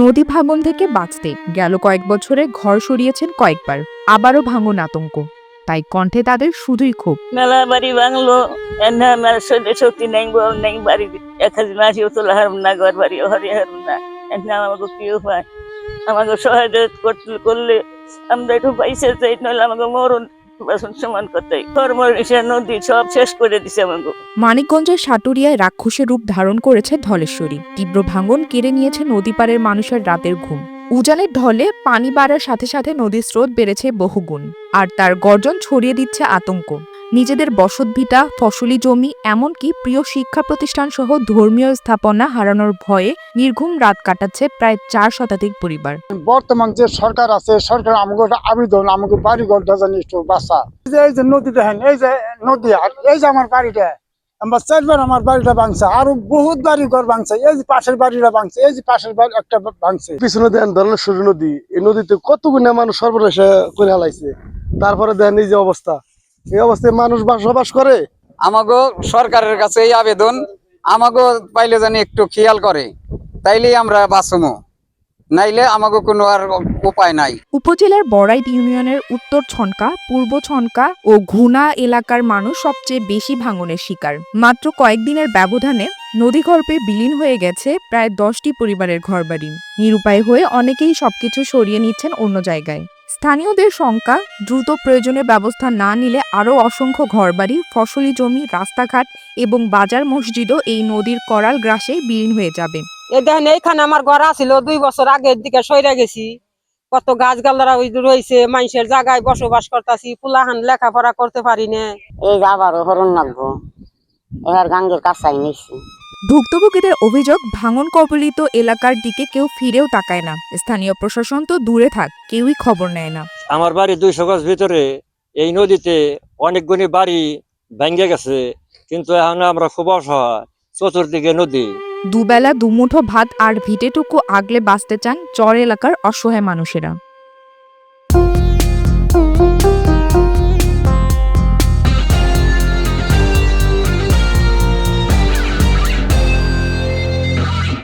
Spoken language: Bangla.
নদী ভাঙন থেকে বাঁচতে গেল কয়েক বছরে ঘর সরিয়েছেন কয়েকবার। আবারও ভাঙন আতঙ্ক। তাই কণ্ঠে তাদের শুধুই ক্ষোভ। মেলা বাড়ি ভাঙলো শক্তি নাই নাই, বাড়ি এক হাজার মাসিও তোলা হারুম না, ঘর বাড়ি হরে হারুম না। আমাকে কি উপায়? আমাকে সহায়তা করলে আমরা একটু পয়সা চাই, নইলে আমাকে মরণ মানিকগঞ্জের সাটুরিয়ায় রাক্ষসের রূপ ধারণ করেছে ধলেশ্বরী। তীব্র ভাঙন কেড়ে নিয়েছে নদী পাড়ের মানুষের রাতের ঘুম। উজানের ঢলে পানি বাড়ার সাথে সাথে নদীর স্রোত বেড়েছে বহুগুণ। আর তার গর্জন ছড়িয়ে দিচ্ছে আতঙ্ক। নিজেদের বসতভিটা ফসলি জমি এমনকি প্রিয় শিক্ষা প্রতিষ্ঠান সহ ধর্মীয় স্থাপনা হারানোর ভয়ে নির্ঘুম রাত কাটাচ্ছে প্রায় চার শতাধিক পরিবার। বর্তমান যে সরকার আছে সরকার আমাকে আবেদন আমাকে বাড়ি ঘর জানি একটু বাসা। এই যে- নদী দেখেন এই যে নদী আর এই যে আমার বাড়িটা আমার চারবার আমার বাড়িটা ভাঙছে আরও বহুত বাড়ি ঘর ভাঙছে এই যে পাশের বাড়িটা ভাঙছে এই যে পাশের বাড়ি একটা ভাঙছে। পিছনে দেন ধলেশ্বরী নদী এই নদীতে কত গুণে মানুষ সর্বনাশ করে হালাইছে তারপরে দেন এই যে অবস্থা। এই অবস্থায় মানুষ বসবাস করে? আমাগো সরকারের কাছে এই আবেদন আমাগো পাইলে জানি একটু খেয়াল করে তাইলেই আমরা বাঁচমো। নাইলে আমাগো কোনো আর উপায় নাই। উপজেলার বড়াইট ইউনিয়নের উত্তর ছনকা পূর্ব ছনকা ও ঘুনা এলাকার মানুষ সবচেয়ে বেশি ভাঙনের শিকার। মাত্র কয়েকদিনের ব্যবধানে নদীগর্ভে বিলীন হয়ে গেছে প্রায় দশটি পরিবারের ঘরবাড়ি। নিরুপায় হয়ে অনেকেই সবকিছু সরিয়ে নিচ্ছেন অন্য জায়গায়। স্থানীয়দের শঙ্কা দ্রুত প্রয়োজনীয় ব্যবস্থা না নিলে আরও অসংখ্য ঘরবাড়ি ফসলি জমি রাস্তাঘাট এবং বাজার মসজিদও এই নদীর করাল গ্রাসে বিলীন হয়ে যাবে। এই দেখেন এইখানে আমার ঘর আছিল দুই বছর আগের দিকে সইরা গেছি। কত গাছ গালরা ওই রয়েছে মানুষের জায়গায় বসবাস করতেছি পুলাহান লেখাপড়া করতে পারি না। এই যে আবারও হরণ লাগবো এবার গাঙ্গের কাছাই নিচ্ছি ভুক্তভোগীদের অভিযোগ ভাঙন কবলিত এলাকার দিকে কেউ ফিরেও তাকায় না। স্থানীয় প্রশাসন তো দূরে থাক কেউই খবর নেয় না। আমার বাড়ি দুইশো গজ ভিতরে এই নদীতে অনেকগুলি বাড়ি ভেঙে গেছে কিন্তু এখন আমরা খুব অসহায় চতুর্দিকে নদী। দুবেলা দুমুঠো ভাত আর ভিটেটুকু আগলে বাঁচতে চান চর এলাকার অসহায় মানুষেরা।